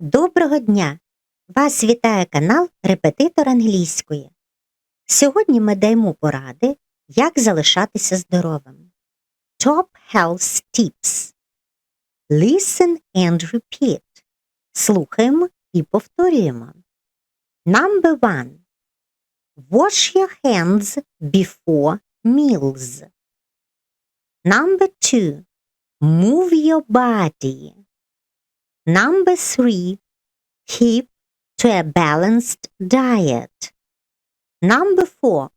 Доброго дня! Вас вітає канал Репетитор англійської. Сьогодні ми даємо поради, як залишатися здоровим. Top Health Tips. Listen and repeat. Слухаємо і повторюємо. Number one. Wash your hands before meals. Number two. Move your body. Number three, keep to a balanced diet. Number four,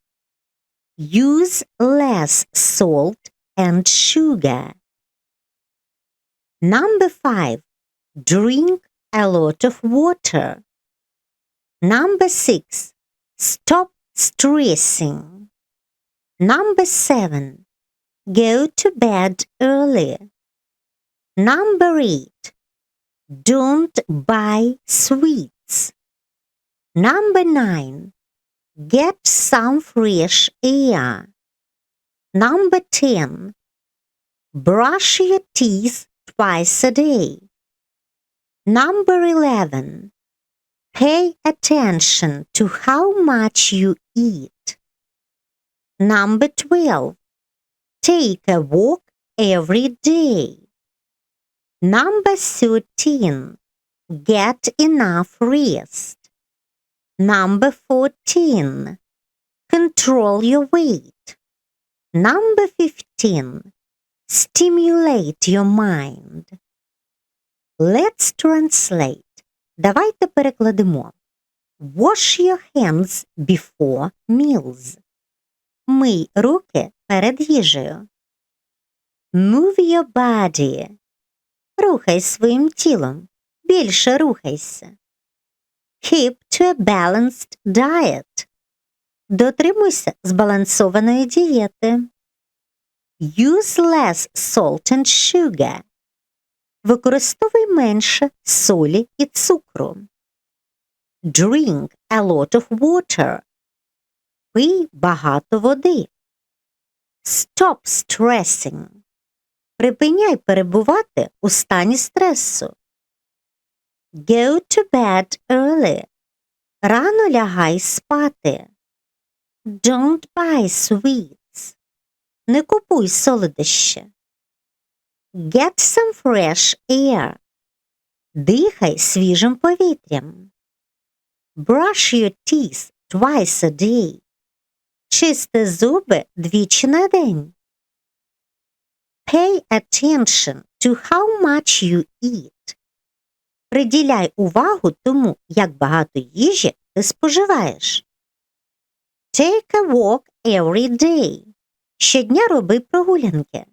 use less salt and sugar. Number five, drink a lot of water. Number six, stop stressing. Number seven, go to bed early. Number eight, don't buy sweets. Number nine, get some fresh air. Number 10, brush your teeth twice a day. Number 11, pay attention to how much you eat. Number 12, take a walk every day. Number 13. Get enough rest. Number 14. Control your weight. Number 15. Stimulate your mind. Let's translate. Давайте перекладемо. Wash your hands before meals. Мий руки перед їжею. Move your body. Рухай своїм тілом. Більше рухайся. Keep to a balanced diet. Дотримуйся збалансованої дієти. Use less salt and sugar. Використовуй менше солі і цукру. Drink a lot of water. Пий багато води. Stop stressing. Припиняй перебувати у стані стресу. Go to bed early. Рано лягай спати. Don't buy sweets. Не купуй солодощі. Get some fresh air. Дихай свіжим повітрям. Brush your teeth twice a day. Чисти зуби двічі на день. Pay attention to how much you eat. Приділяй увагу тому, як багато їжі ти споживаєш. Take a walk every day. Щодня роби прогулянки.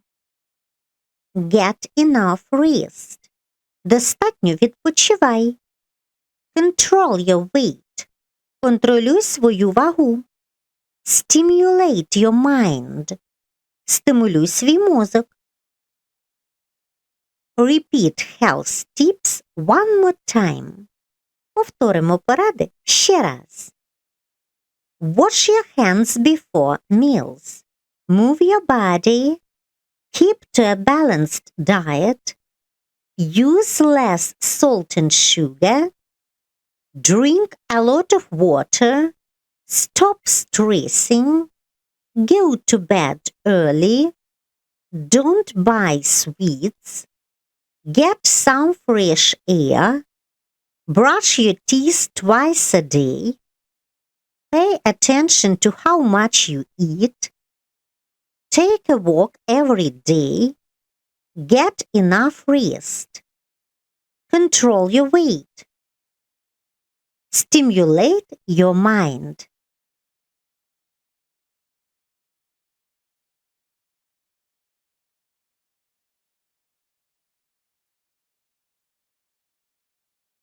Get enough rest. Достатньо відпочивай. Control your weight. Контролюй свою вагу. Stimulate your mind. Стимулюй свій мозок. Repeat health tips one more time. Повторимо поради ще раз. Wash your hands before meals. Move your body. Keep to a balanced diet. Use less salt and sugar. Drink a lot of water. Stop stressing. Go to bed early. Don't buy sweets. Get some fresh air. Brush your teeth twice a day. Pay attention to how much you eat. Take a walk every day. Get enough rest. Control your weight. Stimulate your mind.